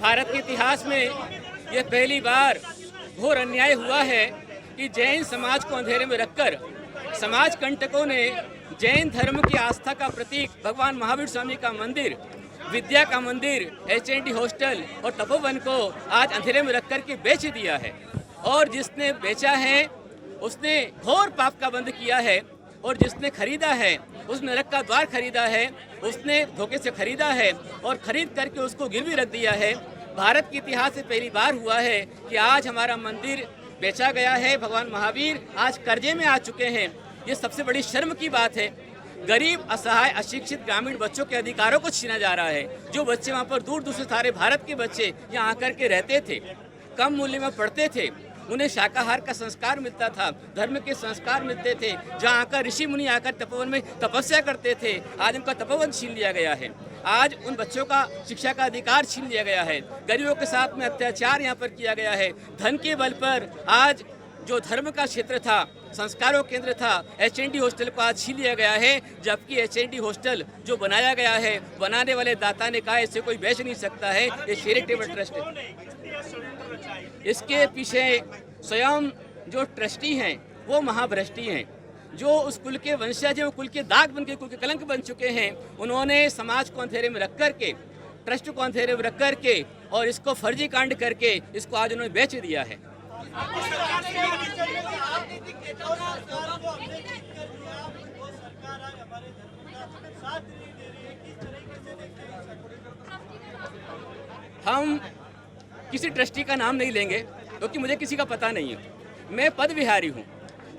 भारत के इतिहास में यह पहली बार घोर अन्याय हुआ है कि जैन समाज को अंधेरे में रखकर समाज कंटकों ने जैन धर्म की आस्था का प्रतीक भगवान महावीर स्वामी का मंदिर, विद्या का मंदिर एचएनडी हॉस्टल और तपोवन को आज अंधेरे में रख कर के बेच दिया है। और जिसने बेचा है, उसने घोर पाप का बंद किया है और जिसने खरीदा है उस नरक का द्वार खरीदा है, उसने धोखे से खरीदा है और खरीद करके उसको गिरवी रख दिया है। भारत के इतिहास से पहली बार हुआ है कि आज हमारा मंदिर बेचा गया है। भगवान महावीर आज कर्जे में आ चुके हैं। ये सबसे बड़ी शर्म की बात है। गरीब, असहाय, अशिक्षित ग्रामीण बच्चों के अधिकारों को छीना जा रहा है, जो बच्चे वहाँ पर दूर दूर से सारे भारत के बच्चे यहाँ आकर के रहते थे, कम मूल्य में पढ़ते थे। उन्हें शाकाहार का संस्कार मिलता था, धर्म के संस्कार मिलते थे, जहाँ आकर ऋषि मुनि आकर तपोवन में तपस्या करते थे। आज उनका तपोवन छीन लिया गया है। आज उन बच्चों का शिक्षा का अधिकार छीन लिया गया है। गरीबों के साथ में अत्याचार यहाँ पर किया गया है। धन के बल पर आज जो धर्म का क्षेत्र था, संस्कारों केंद्र था एच एन डी हॉस्टल को आज छीन लिया गया है, जबकि एच एन डी हॉस्टल जो बनाया गया है, बनाने वाले दाता ने कहा इसे कोई बेच नहीं सकता है, ये चैरिटेबल ट्रस्ट है। इसके पीछे स्वयं जो ट्रस्टी हैं, वो महाभ्रष्टी हैं। जो उस कुल के वंशज हैं, वो कुल के दाग बन के, कुल के कलंक बन चुके हैं, उन्होंने समाज को अंधेरे में रख करके, ट्रस्ट को अंधेरे में रख करके और इसको फर्जी कांड करके इसको आज उन्होंने बेच दिया है। हम किसी ट्रस्टी का नाम नहीं लेंगे, क्योंकि तो मुझे किसी का पता नहीं है। मैं पद विहारी हूँ।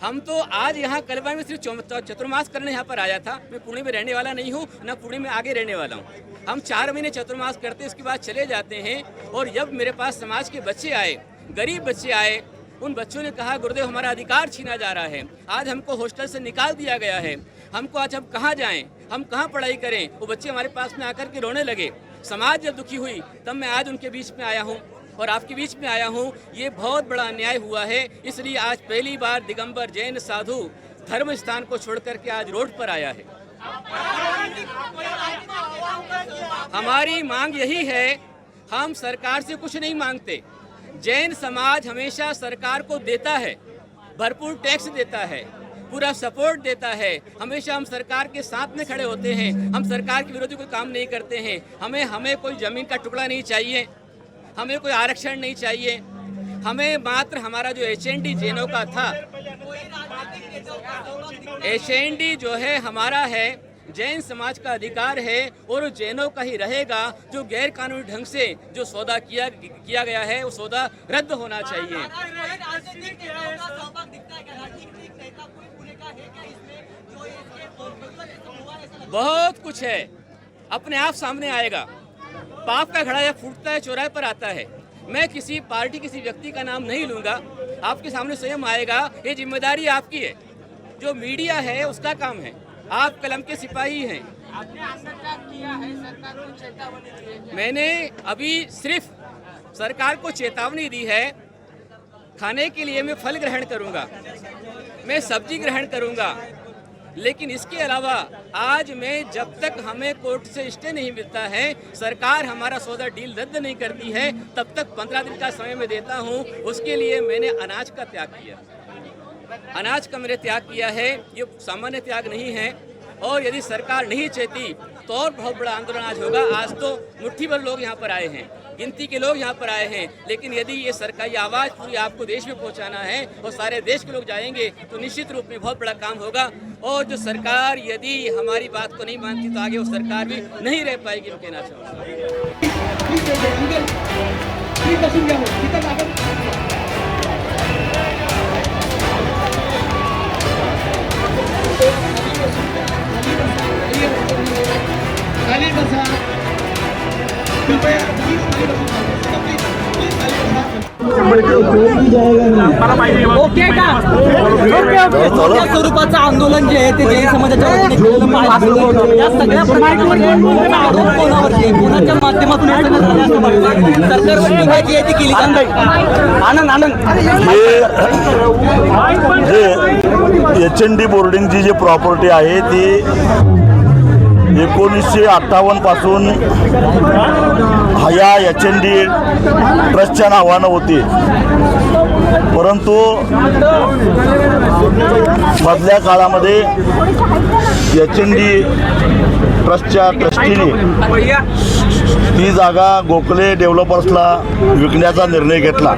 हम तो आज यहाँ कलवा में सिर्फ़ चतुर्मास करने यहाँ पर आया था। मैं पुणे में रहने वाला नहीं हूँ, ना पुणे में आगे रहने वाला हूँ। हम चार महीने चतुर्मास करते, इसके बाद चले जाते हैं, और जब मेरे पास समाज के बच्चे आए, गरीब बच्चे आए, उन बच्चों ने कहा, गुरुदेव, हमारा अधिकार छीना जा रहा है। आज हमको हॉस्टल से निकाल दिया गया है। हमको आज हम कहाँ जाएँ? हम कहाँ पढ़ाई करें? वो बच्चे हमारे पास में आकर के रोने लगे। समाज जब दुखी हुई, तब मैं आज उनके बीच में आया हूँ। और आपके बीच में आया हूँ। ये बहुत बड़ा अन्याय हुआ है। इसलिए आज पहली बार दिगंबर जैन साधु धर्म स्थान को छोड़ करके आज रोड पर आया है। हमारी मांग यही है, हम सरकार से कुछ नहीं मांगते। जैन समाज हमेशा सरकार को देता है, भरपूर टैक्स देता है, पूरा सपोर्ट देता है। हमेशा हम सरकार के साथ में खड़े होते हैं। हम सरकार के विरोधी कोई काम नहीं करते हैं। हमें हमें कोई ज़मीन का टुकड़ा नहीं चाहिए। हमें कोई आरक्षण नहीं चाहिए। हमें मात्र हमारा जो एच जैनों का था एच जो है हमारा है, जैन समाज का अधिकार है और जैनों का ही रहेगा, जो गैर कानूनी ढंग से जो सौदा किया किया गया है, वो सौदा रद्द होना चाहिए। बहुत कुछ है, अपने आप सामने आएगा। पाप का घड़ा जब फूटता है चौराहे पर आता है। मैं किसी पार्टी किसी व्यक्ति का नाम नहीं लूँगा। आपके सामने स्वयं आएगा ये ज़िम्मेदारी आपकी है। जो मीडिया है उसका काम है। आप कलम के सिपाही हैं। मैंने अभी सिर्फ़ सरकार को चेतावनी दी है खाने के लिए मैं फल ग्रहण करूँगा। मैं सब्ज़ी ग्रहण करूँगा। लेकिन इसके अलावा आज में जब तक हमें कोर्ट से स्टे नहीं मिलता है, सरकार हमारा सौदा डील रद्द नहीं करती है, तब तक पंद्रह दिन का समय मैं देता हूँ। उसके लिए मैंने अनाज का त्याग किया। अनाज का मैंने त्याग किया है, ये सामान्य त्याग नहीं है। और यदि सरकार नहीं चेती तो और बहुत बड़ा आंदोलन आज होगा। आज तो मुठ्ठी भर लोग यहाँ पर आए हैं। गिनती के लोग यहाँ पर आए हैं लेकिन यदि ये सरकारी आवाज़ पूरी आपको देश में पहुँचाना है और सारे देश के लोग जाएँगे तो निश्चित रूप में बहुत बड़ा काम होगा और जो सरकार यदि हमारी बात को नहीं मानती तो आगे वो सरकार भी नहीं रह पाएगी मैं कहना चाहूँगा ओके का स्वरूपाचं आंदोलन जे आहे ते जैन समाजाच्या वतीने केलेलं पाहिजे या सगळ्या प्रकारचे आरोप कोणावरती आहे? कोणाच्या माध्यमातून? सरकारवर टीका जी आहे ती केली जात. आनंद आनंद हे एच एन डी बोर्डिंगची जी प्रॉपर्टी आहे ती एकोणीसशे अठ्ठावन्नपासून हया एच एन डी ट्रस्टच्या नावानं होती. परंतु मधल्या काळामध्ये एच एन डी ट्रस्टच्या ट्रस्टीने ती जागा गोखले डेव्हलपर्सला विकण्याचा निर्णय घेतला.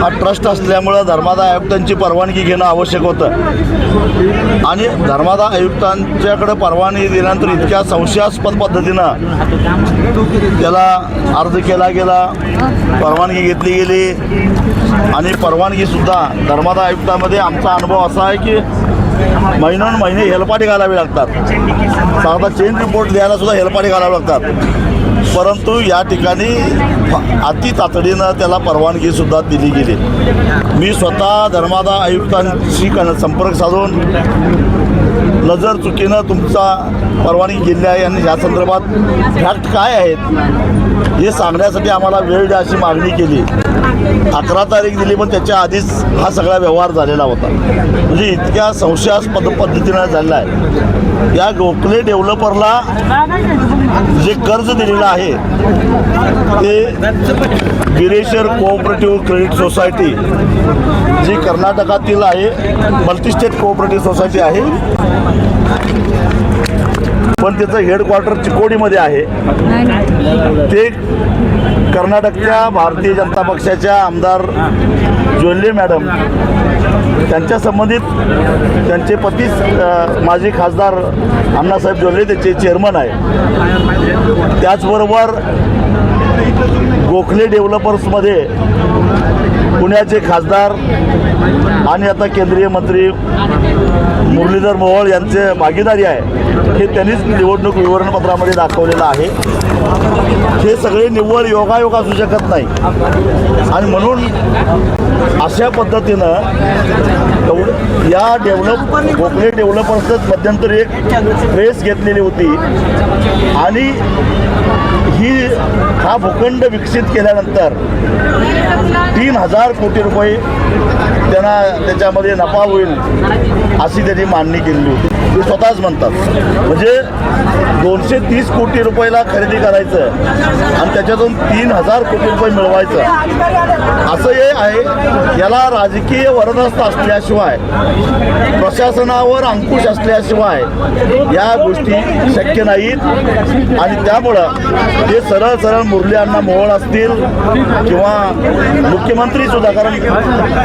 हा ट्रस्ट असल्यामुळं धर्मादाय आयुक्तांची परवानगी घेणं आवश्यक होतं. आणि धर्मादाय आयुक्तांच्याकडे परवानगी दिल्यानंतर इतक्या संशयास्पद पद्धतीनं त्याला अर्ज केला गेला परवानगी घेतली गेली. आणि परवानगीसुद्धा धर्मादाय आयुक्तामध्ये आमचा अनुभव असा आहे की महिन्यान महिने हेलपाटे घालावे लागतात. साधा चेन रिपोर्ट द्यायला सुद्धा हेलपाटे घालावे लागतात. परंतु या ठिकाणी अति तातडीनं त्याला परवानगीसुद्धा दिली गेली. मी स्वतः धर्मादा आयुक्तांशी संपर्क साधून नजर चुकीनं तुमचा परवानगी गेली आहे आणि या संदर्भात फॅक्ट काय आहेत हे सांगण्यासाठी आम्हाला वेळ द्या अशी मागणी केली. अकरा तारीख दिली पण त्याच्या आधीच हा सगळा व्यवहार झालेला होता. म्हणजे इतक्या संशयास्पद पद्धतीनं झालेला आहे. या गोखले डेव्हलपरला जे कर्ज दिलेलं आहे ते गिरेशर कोऑपरेटिव्ह क्रेडिट सोसायटी जी कर्नाटकातील आहे मल्टीस्टेट कोऑपरेटिव्ह सोसायटी आहे पण त्याचं हेडक्वार्टर चिकोडीमध्ये आहे. ते कर्नाटकच्या भारतीय जनता पक्षाच्या आमदार ज्वेल्ले मॅडम त्यांच्या संबंधित त्यांचे पतीच माजी खासदार अण्णासाहेब ज्वेल्ले त्याचे चेअरमन आहे. त्याचबरोबर गोखले डेव्हलपर्समध्ये पुण्याचे खासदार आणि आता केंद्रीय मंत्री मुरलीधर मोहोळ यांचे भागीदारी आहे हे त्यांनीच निवडणूक विवरणपत्रामध्ये दाखवलेलं आहे. हे सगळे निव्वळ योगायोग असू शकत नाही. आणि म्हणून अशा पद्धतीनं या डेव्हलप कोकणी डेव्हलपर्सच मध्यंतरी एक प्रेस घेतलेली होती. आणि ही हा भूखंड विकसित केल्यानंतर तीन हजार कोटी रुपये त्यांना त्याच्यामध्ये नफा होईल अशी त्यांनी मांडणी केलेली होती. ते स्वतःच म्हणतात. म्हणजे दोनशे तीस कोटी रुपयाला खरेदी करायचं आणि त्याच्यातून तीन हजार कोटी रुपये मिळवायचं. असं हे आहे. याला राजकीय वरदस्त असल्याशिवाय प्रशासनावर अंकुश असल्याशिवाय या गोष्टी शक्य नाहीत. आणि त्यामुळं ते सरळ सरळ मुरल्यांना मोहळ असतील किंवा मुख्यमंत्री सुद्धा कारण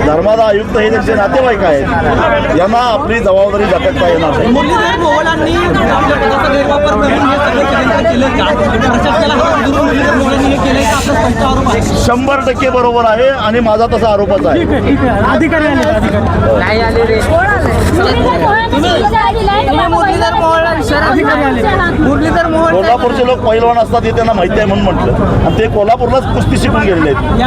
धर्मादा आयुक्त हे त्यांचे नातेवाईक आहेत यांना आपली जबाबदारी झटकता येणार नाही. मुरलीधर मोहोळांनी आपल्या पदाचा गैरवापर करून हे सगळं केलं का प्रशासनाला हात धरून मुरलीधर मोहोळांनी हे केलंय का आपला तुमचा आरोप आहे शंभर टक्के बरोबर आहे आणि माझा तसा आरोपच आहे. कोल्हापूरचे लोक पैलवान असतात हे त्यांना माहिती आहे म्हणून म्हटलं. आणि ते कोल्हापूरलाच कुस्ती शिकून गेलेले आहेत.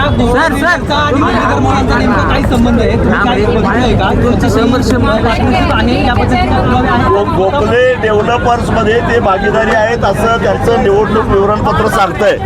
गोखले डेव्हलपर्समध्ये ते भागीदारी आहेत असं त्यांचं निवडणूक विवरणपत्र सांगतंय.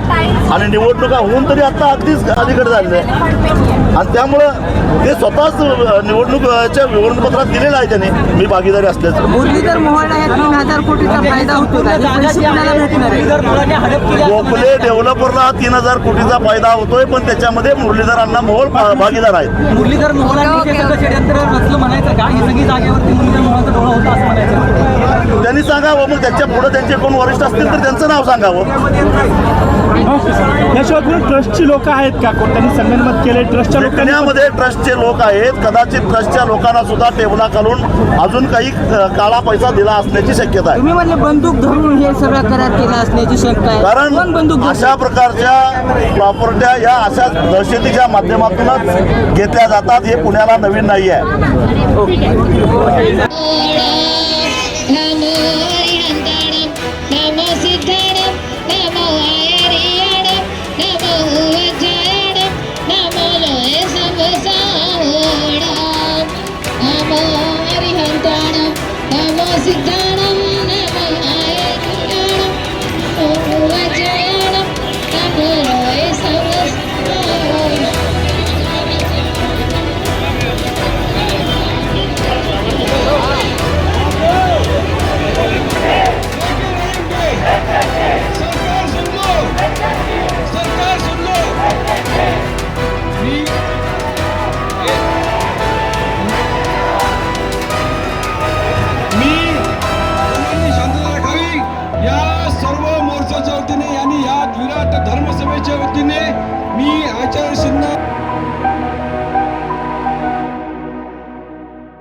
आणि निवडणुका होऊन तरी आता अगदीच अलीकडे झालेलं आहे. आणि त्यामुळं ते स्वतःच निवडणुकीच्या विवरणपत्रात दिलेलं आहे त्यांनी. मी भागीदारी असल्याचं. मुरलीधर मोहोळला या तीन हजार कोटीचा फायदा होतो का? हे पैसे कुणाला भेटणार आहे? मुरलीधर मोहोळांनी हडप केली असं गोखले डेव्हलपरला तीन हजार कोटीचा फायदा होतोय पण त्याच्यामध्ये मुरलीधर अण्णा मोहोळ भागीदार आहेत. मुरलीधर मोहोळांनी सगळं षडयंत्र रचलं म्हणायचं का? ही सगळी जागेवरती मुरलीधर मोहोळांचा डोळा होता असं म्हणायचं. त्यांनी सांगावं मग त्याच्या पुढे त्यांचे कोण वरिष्ठ असतील तर त्यांचं नाव सांगावं. याशिवाय कोणी ट्रस्टची लोक आहेत का? कोणत्यांनी संगनमत केले ट्रस्टच्या लोकांनी विकण्यामध्ये ट्रस्टचे लोक आहेत. कदाचित ट्रस्टच्या लोकांना सुद्धा टेबला घालून अजून काही काळा पैसा दिला असण्याची शक्यता आहे. तुम्ही म्हणले बंदूक धरून हे सगळं करार केला असण्याची शंका आहे. कारण बंदूक? अशा प्रकारच्या प्रॉपर्ट्या या अशा दहशतीच्या माध्यमातूनच घेतल्या जातात. हे पुण्याला नवीन नाही आहे